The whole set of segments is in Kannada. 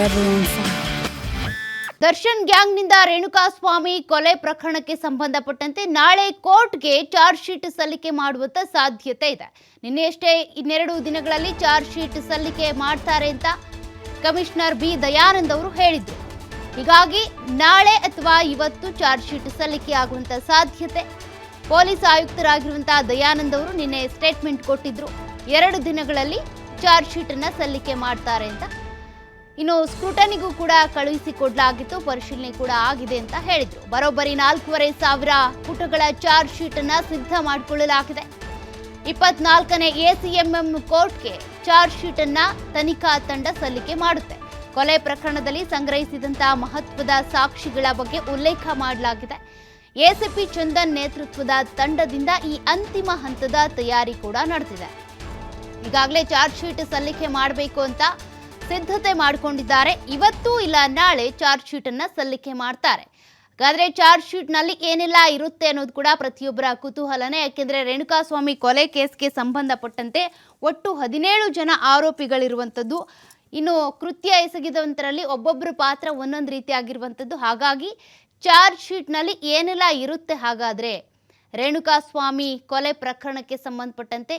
forever ಗ್ಯಾಂಗ್ನಿಂದ ದರ್ಶನ್ ಗ್ಯಾಂಗ್ನಿಂದ ರೇಣುಕಾಸ್ವಾಮಿ ಕೊಲೆ ಪ್ರಕರಣಕ್ಕೆ ಸಂಬಂಧಪಟ್ಟಂತೆ ನಾಳೆ ಕೋರ್ಟ್ಗೆ ಚಾರ್ಜ್ ಶೀಟ್ ಸಲ್ಲಿಕೆ ಮಾಡುವಂತ ಸಾಧ್ಯತೆ ಇದೆ. ನಿನ್ನೆಯಷ್ಟೇ ಇನ್ನೆರಡು ದಿನಗಳಲ್ಲಿ ಚಾರ್ಜ್ ಶೀಟ್ ಸಲ್ಲಿಕೆ ಮಾಡ್ತಾರೆ ಅಂತ ಕಮಿಷನರ್ ಬಿ ದಯಾನಂದ್ ಅವರು ಹೇಳಿದ್ರು. ಹೀಗಾಗಿ ನಾಳೆ ಅಥವಾ ಇವತ್ತು ಚಾರ್ಜ್ ಶೀಟ್ ಸಲ್ಲಿಕೆ ಆಗುವಂತ ಸಾಧ್ಯತೆ. ಪೊಲೀಸ್ ಆಯುಕ್ತರಾಗಿರುವಂತಹ ದಯಾನಂದ್ ಅವರು ನಿನ್ನೆ ಸ್ಟೇಟ್ಮೆಂಟ್ ಕೊಟ್ಟಿದ್ರು. ಎರಡು ದಿನಗಳಲ್ಲಿ ಚಾರ್ಜ್ ಶೀಟ್ ಅನ್ನ ಸಲ್ಲಿಕೆ ಮಾಡ್ತಾರೆ ಅಂತ ಇನ್ನು ಸ್ಕ್ರೂಟನಿಗೂ ಕೂಡ ಕಳುಹಿಸಿಕೊಡಲಾಗಿತ್ತು ಪರಿಶೀಲನೆ ಕೂಡ ಆಗಿದೆ ಅಂತ ಹೇಳಿದ್ರು. ಬರೋಬ್ಬರಿ ನಾಲ್ಕೂವರೆ ಸಾವಿರ ಪುಟಗಳ ಚಾರ್ಜ್ ಶೀಟ್ ಅನ್ನ ಸಿದ್ಧ ಮಾಡಿಕೊಳ್ಳಲಾಗಿದೆ. ಇಪ್ಪತ್ನಾಲ್ಕನೇ ಎಸಿಎಂಎಂ ಕೋರ್ಟ್ಗೆ ಚಾರ್ಜ್ ಶೀಟ್ ಅನ್ನ ತನಿಖಾ ತಂಡ ಸಲ್ಲಿಕೆ ಮಾಡುತ್ತೆ. ಕೊಲೆ ಪ್ರಕರಣದಲ್ಲಿ ಸಂಗ್ರಹಿಸಿದಂತಹ ಮಹತ್ವದ ಸಾಕ್ಷಿಗಳ ಬಗ್ಗೆ ಉಲ್ಲೇಖ ಮಾಡಲಾಗಿದೆ. ಎಸಿಪಿ ಚಂದನ್ ನೇತೃತ್ವದ ತಂಡದಿಂದ ಈ ಅಂತಿಮ ಹಂತದ ತಯಾರಿ ಕೂಡ ನಡೆದಿದೆ. ಈಗಾಗಲೇ ಚಾರ್ಜ್ ಶೀಟ್ ಸಲ್ಲಿಕೆ ಮಾಡಬೇಕು ಅಂತ ಸಿದ್ಧತೆ ಮಾಡಿಕೊಂಡಿದ್ದಾರೆ. ಇವತ್ತು ಇಲ್ಲ, ನಾಳೆ ಚಾರ್ಜ್ ಶೀಟ್ ಅನ್ನ ಸಲ್ಲಿಕೆ ಮಾಡ್ತಾರೆ. ಹಾಗಾದ್ರೆ ಚಾರ್ಜ್ ಶೀಟ್ನಲ್ಲಿ ಏನೆಲ್ಲ ಇರುತ್ತೆ ಅನ್ನೋದು ಕೂಡ ಪ್ರತಿಯೊಬ್ಬರ ಕುತೂಹಲನೇ. ಯಾಕೆಂದ್ರೆ ರೇಣುಕಾಸ್ವಾಮಿ ಕೊಲೆ ಕೇಸ್ಗೆ ಸಂಬಂಧಪಟ್ಟಂತೆ ಒಟ್ಟು ಹದಿನೇಳು ಜನ ಆರೋಪಿಗಳಿರುವಂಥದ್ದು. ಇನ್ನು ಕೃತ್ಯ ಎಸಗಿದವಂತರಲ್ಲಿ ಒಬ್ಬೊಬ್ಬರು ಪಾತ್ರ ಒಂದೊಂದು ರೀತಿಯಾಗಿರುವಂಥದ್ದು ಹಾಗಾಗಿ ಚಾರ್ಜ್ ಶೀಟ್ನಲ್ಲಿ ಏನೆಲ್ಲ ಇರುತ್ತೆ ಹಾಗಾದ್ರೆ ರೇಣುಕಾಸ್ವಾಮಿ ಕೊಲೆ ಪ್ರಕರಣಕ್ಕೆ ಸಂಬಂಧಪಟ್ಟಂತೆ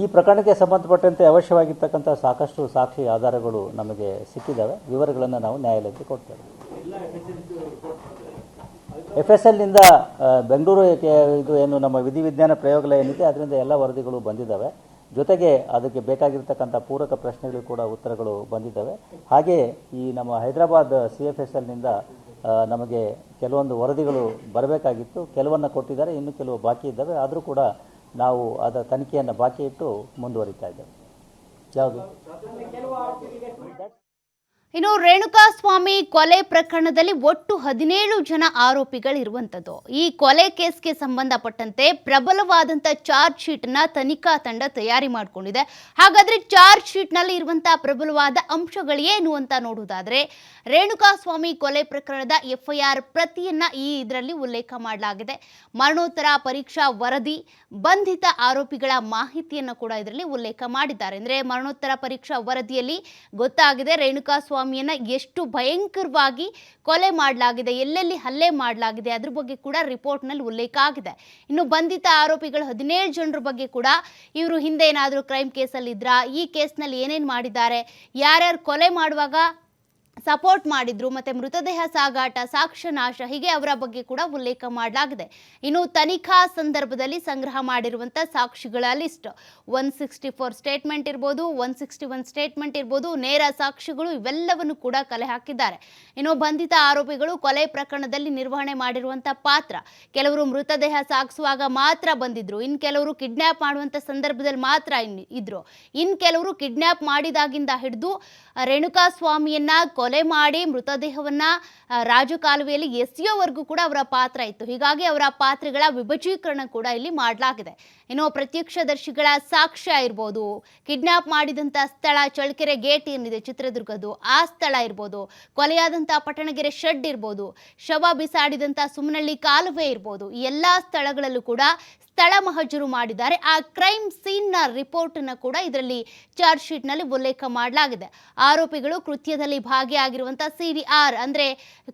ಈ ಪ್ರಕರಣಕ್ಕೆ ಸಂಬಂಧಪಟ್ಟಂತೆ ಅವಶ್ಯವಾಗಿರ್ತಕ್ಕಂಥ ಸಾಕಷ್ಟು ಸಾಕ್ಷಿ ಆಧಾರಗಳು ನಮಗೆ ಸಿಕ್ಕಿದ್ದಾವೆ. ವಿವರಗಳನ್ನು ನಾವು ನ್ಯಾಯಾಲಯಕ್ಕೆ ಕೊಡ್ತೇವೆ. ಎಫ್ ಎಸ್ ಎಲ್ನಿಂದ ಬೆಂಗಳೂರು ಇದು ಏನು ನಮ್ಮ ವಿಧಿವಿಜ್ಞಾನ ಪ್ರಯೋಗಾಲಯ ಏನಿದೆ ಅದರಿಂದ ಎಲ್ಲ ವರದಿಗಳು ಬಂದಿದ್ದಾವೆ. ಜೊತೆಗೆ ಅದಕ್ಕೆ ಬೇಕಾಗಿರ್ತಕ್ಕಂಥ ಪೂರಕ ಪ್ರಶ್ನೆಗಳು ಕೂಡ ಉತ್ತರಗಳು ಬಂದಿದ್ದಾವೆ. ಹಾಗೆ ಈ ನಮ್ಮ ಹೈದರಾಬಾದ್ ಸಿ ಎಫ್ ಎಸ್ ಎಲ್ನಿಂದ ನಮಗೆ ಕೆಲವೊಂದು ವರದಿಗಳು ಬರಬೇಕಾಗಿತ್ತು. ಕೆಲವನ್ನು ಕೊಟ್ಟಿದ್ದಾರೆ ಇನ್ನು ಕೆಲವು ಬಾಕಿ ಇದ್ದಾವೆ. ಆದರೂ ಕೂಡ ನಾವು ಅದರ ತನಿಖೆಯನ್ನು ಬಾಕಿ ಇಟ್ಟು ಮುಂದುವರಿತಾ ಇದ್ದೇವೆ. ಯಾವುದು? ಇನ್ನು ರೇಣುಕಾಸ್ವಾಮಿ ಕೊಲೆ ಪ್ರಕರಣದಲ್ಲಿ ಒಟ್ಟು ಹದಿನೇಳು ಜನ ಆರೋಪಿಗಳಿರುವಂಥದ್ದು. ಈ ಕೊಲೆ ಕೇಸ್ಗೆ ಸಂಬಂಧಪಟ್ಟಂತೆ ಪ್ರಬಲವಾದಂಥ ಚಾರ್ಜ್ ಶೀಟ್ನ ತನಿಖಾ ತಂಡ ತಯಾರಿ ಮಾಡಿಕೊಂಡಿದೆ. ಹಾಗಾದ್ರೆ ಚಾರ್ಜ್ ಶೀಟ್ನಲ್ಲಿ ಇರುವಂತಹ ಪ್ರಬಲವಾದ ಅಂಶಗಳೇನು ಅಂತ ನೋಡುವುದಾದರೆ, ರೇಣುಕಾಸ್ವಾಮಿ ಕೊಲೆ ಪ್ರಕರಣದ ಎಫ್ಐಆರ್ ಪ್ರತಿಯನ್ನ ಈ ಇದರಲ್ಲಿ ಉಲ್ಲೇಖ ಮಾಡಲಾಗಿದೆ. ಮರಣೋತ್ತರ ಪರೀಕ್ಷಾ ವರದಿ, ಬಂಧಿತ ಆರೋಪಿಗಳ ಮಾಹಿತಿಯನ್ನು ಕೂಡ ಇದರಲ್ಲಿ ಉಲ್ಲೇಖ ಮಾಡಿದ್ದಾರೆ. ಅಂದ್ರೆ ಮರಣೋತ್ತರ ಪರೀಕ್ಷಾ ವರದಿಯಲ್ಲಿ ಗೊತ್ತಾಗಿದೆ ರೇಣುಕಾ ಸ್ವಾಮಿಯನ್ನ ಎಷ್ಟು ಭಯಂಕರವಾಗಿ ಕೊಲೆ ಮಾಡಲಾಗಿದೆ, ಎಲ್ಲೆಲ್ಲಿ ಹಲ್ಲೆ ಮಾಡಲಾಗಿದೆ ಅದ್ರ ಬಗ್ಗೆ ಕೂಡ ರಿಪೋರ್ಟ್ನಲ್ಲಿ ಉಲ್ಲೇಖ ಆಗಿದೆ. ಇನ್ನು ಬಂಧಿತ ಆರೋಪಿಗಳು ಹದಿನೇಳು ಜನರ ಬಗ್ಗೆ ಕೂಡ ಇವರು ಹಿಂದೆ ಏನಾದರೂ ಕ್ರೈಮ್ ಕೇಸಲ್ಲಿ ಇದ್ರಾ, ಈ ಕೇಸ್ನಲ್ಲಿ ಏನೇನು ಮಾಡಿದ್ದಾರೆ, ಯಾರ್ಯಾರು ಕೊಲೆ ಮಾಡುವಾಗ ಸಪೋರ್ಟ್ ಮಾಡಿದ್ರು, ಮತ್ತೆ ಮೃತದೇಹ ಸಾಗಾಟ, ಸಾಕ್ಷ್ಯ ನಾಶ, ಹೀಗೆ ಅವರ ಬಗ್ಗೆ ಕೂಡ ಉಲ್ಲೇಖ ಮಾಡಲಾಗಿದೆ. ಇನ್ನು ತನಿಖಾ ಸಂದರ್ಭದಲ್ಲಿ ಸಂಗ್ರಹ ಮಾಡಿರುವಂಥ ಸಾಕ್ಷಿಗಳ list. One sixty four statement ಇರ್ಬೋದು ಒನ್ ಸಿಕ್ಸ್ಟಿ ಒನ್ ಸ್ಟೇಟ್ಮೆಂಟ್ ಇರ್ಬೋದು, ನೇರ ಸಾಕ್ಷಿಗಳು ಇವೆಲ್ಲವನ್ನು ಕೂಡ ಕಲೆ ಹಾಕಿದ್ದಾರೆ. ಇನ್ನು ಬಂಧಿತ ಆರೋಪಿಗಳು ಕೊಲೆ ಪ್ರಕರಣದಲ್ಲಿ ನಿರ್ವಹಣೆ ಮಾಡಿರುವಂಥ ಪಾತ್ರ. ಕೆಲವರು ಮೃತದೇಹ ಸಾಗಿಸುವಾಗ ಮಾತ್ರ ಬಂದಿದ್ರು ಇನ್ನು ಕೆಲವರು ಕಿಡ್ನ್ಯಾಪ್ ಮಾಡುವಂಥ ಸಂದರ್ಭದಲ್ಲಿ ಮಾತ್ರ ಇನ್, ಇದ್ರು. ಇನ್ನು ಕೆಲವರು ಕಿಡ್ನ್ಯಾಪ್ ಮಾಡಿದಾಗಿಂದ ಹಿಡಿದು ರೇಣುಕಾ ಸ್ವಾಮಿಯನ್ನ ಮಾಡಿ ಮೃತದೇಹವನ್ನ ರಾಜು ಕಾಲುವೆಯಲ್ಲಿ ಎಸೆಯೋವರೆಗೂ ಕೂಡ ಅವರ ಪಾತ್ರ ಇತ್ತು. ಹೀಗಾಗಿ ಅವರ ಪಾತ್ರಗಳ ವಿಭಜೀಕರಣ ಕೂಡ ಇಲ್ಲಿ ಮಾಡಲಾಗಿದೆ. ಇನ್ನು ಪ್ರತ್ಯಕ್ಷದರ್ಶಿಗಳ ಸಾಕ್ಷ್ಯ ಇರ್ಬೋದು, ಕಿಡ್ನಾಪ್ ಮಾಡಿದಂಥ ಸ್ಥಳ, ಚಳ್ಳಕೆರೆ ಗೇಟ್ ಏನಿದೆ ಚಿತ್ರದುರ್ಗದ್ದು, ಆ ಸ್ಥಳ ಇರ್ಬೋದು ಕೊಲೆಯಾದಂಥ ಪಟ್ಟಣಗೆರೆ ಶೆಡ್ ಇರ್ಬೋದು, ಶವ ಬಿಸಾಡಿದಂಥ ಸುಮ್ಮನಳ್ಳಿ ಕಾಲುವೆ ಇರ್ಬೋದು ಎಲ್ಲ ಸ್ಥಳಗಳಲ್ಲೂ ಕೂಡ ಸ್ಥಳ ಮಹಜರು ಮಾಡಿದ್ದಾರೆ. ಆ ಕ್ರೈಮ್ ಸೀನ್ನ ರಿಪೋರ್ಟನ್ನು ಕೂಡ ಇದರಲ್ಲಿ ಚಾರ್ಜ್ ಶೀಟ್ನಲ್ಲಿ ಉಲ್ಲೇಖ ಮಾಡಲಾಗಿದೆ. ಆರೋಪಿಗಳು ಕೃತ್ಯದಲ್ಲಿ ಭಾಗಿಯಾಗಿರುವಂತಹ ಸಿ ಡಿ ಆರ್ ಅಂದರೆ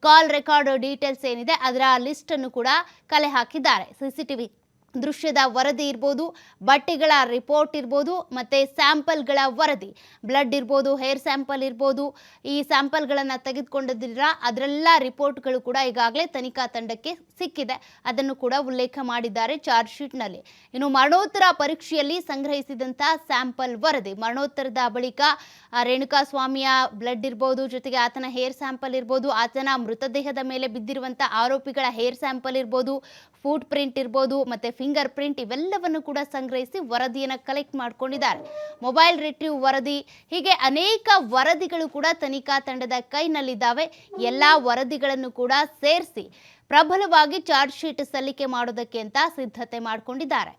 ಕಾಲ್ ರೆಕಾರ್ಡ್ ಡೀಟೇಲ್ಸ್ ಏನಿದೆ ಅದರ ಲಿಸ್ಟನ್ನು ಕೂಡ ಕಲೆ ಹಾಕಿದ್ದಾರೆ. ಸಿ ಸಿ ಟಿ ವಿ ದೃಶ್ಯದ ವರದಿ ಇರ್ಬೋದು, ಬಟ್ಟೆಗಳ ರಿಪೋರ್ಟ್ ಇರ್ಬೋದು, ಮತ್ತು ಸ್ಯಾಂಪಲ್ಗಳ ವರದಿ. ಬ್ಲಡ್ ಇರ್ಬೋದು ಹೇರ್ ಸ್ಯಾಂಪಲ್ ಇರ್ಬೋದು, ಈ ಸ್ಯಾಂಪಲ್ಗಳನ್ನು ತೆಗೆದುಕೊಂಡಿದ್ದೀರ, ಅದರೆಲ್ಲ ರಿಪೋರ್ಟ್ಗಳು ಕೂಡ ಈಗಾಗಲೇ ತನಿಖಾ ತಂಡಕ್ಕೆ ಸಿಕ್ಕಿದೆ. ಅದನ್ನು ಕೂಡ ಉಲ್ಲೇಖ ಮಾಡಿದ್ದಾರೆ ಚಾರ್ಜ್ ಶೀಟ್ನಲ್ಲಿ ಇನ್ನು ಮರಣೋತ್ತರ ಪರೀಕ್ಷೆಯಲ್ಲಿ ಸಂಗ್ರಹಿಸಿದಂಥ ಸ್ಯಾಂಪಲ್ ವರದಿ. ಮರಣೋತ್ತರದ ಬಳಿಕ ರೇಣುಕಾ ಸ್ವಾಮಿಯ ಬ್ಲಡ್ ಇರ್ಬೋದು, ಜೊತೆಗೆ ಆತನ ಹೇರ್ ಸ್ಯಾಂಪಲ್ ಇರ್ಬೋದು, ಆತನ ಮೃತದೇಹದ ಮೇಲೆ ಬಿದ್ದಿರುವಂಥ ಆರೋಪಿಗಳ ಹೇರ್ ಸ್ಯಾಂಪಲ್ ಇರ್ಬೋದು ಫೂಟ್ ಪ್ರಿಂಟ್ ಇರ್ಬೋದು, ಮತ್ತು ಫಿಂಗರ್ ಪ್ರಿಂಟ್ ಇವೆಲ್ಲವನ್ನು ಕೂಡ ಸಂಗ್ರಹಿಸಿ ವರದಿಯನ್ನು ಕಲೆಕ್ಟ್ ಮಾಡಿಕೊಂಡಿದ್ದಾರೆ. ಮೊಬೈಲ್ ರಿಟ್ರೀವ್ ವರದಿ, ಹೀಗೆ ಅನೇಕ ವರದಿಗಳು ಕೂಡ ತನಿಖಾ ತಂಡದ ಕೈನಲ್ಲಿದ್ದಾವೆ. ಎಲ್ಲ ವರದಿಗಳನ್ನು ಕೂಡ ಸೇರಿಸಿ ಪ್ರಬಲವಾಗಿ ಚಾರ್ಜ್ ಶೀಟ್ ಸಲ್ಲಿಕೆ ಮಾಡೋದಕ್ಕೆ ಅಂತ ಸಿದ್ಧತೆ ಮಾಡಿಕೊಂಡಿದ್ದಾರೆ.